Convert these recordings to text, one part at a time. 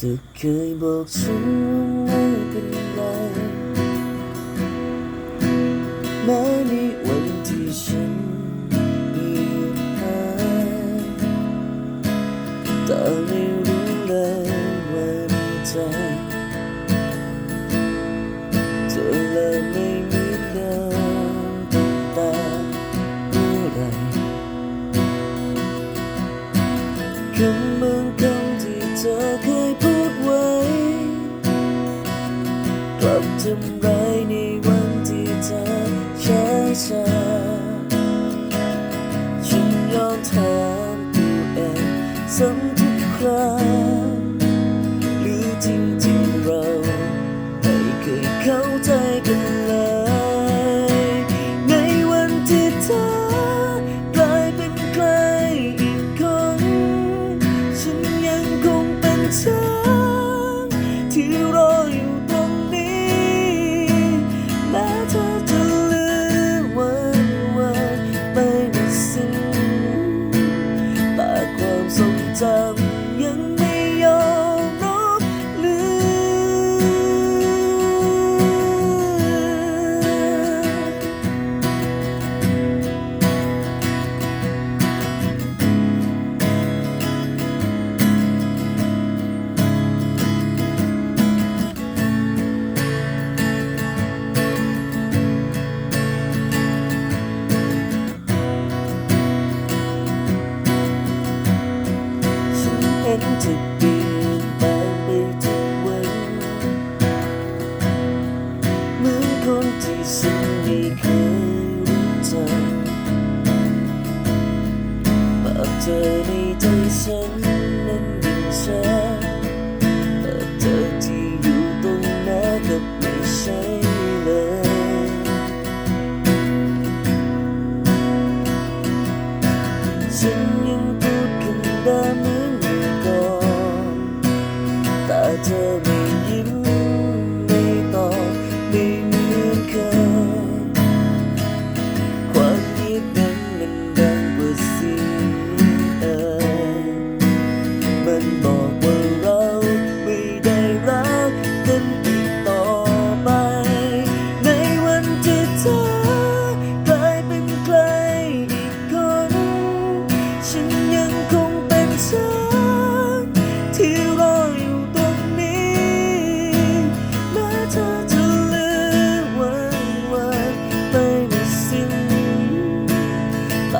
เธอเคยบอกฉันว่าไม่เป็นไร แม้ในวันที่ฉันมีหายแต่ไม่รู้เลยว่ามีใจเธอเลยไม่มีเน้ำตาเมื่อไรคำบางคำที่เธอเคย กลับทำร้ายในวันที่เธอช้าช้าฉันยอมถามตัวเองซ้ำทุกครั้งหรือจริง 睁眼 ทุกเดืตาไปทุกวันเหมือนคนที่ฉันไม่เคยรู้จักปากเธอในใจฉันนั้นยิ่งช้าแต่เธอที่อยู่ตรงหน้ากับไม่ใช่เลย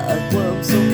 that worm so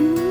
you.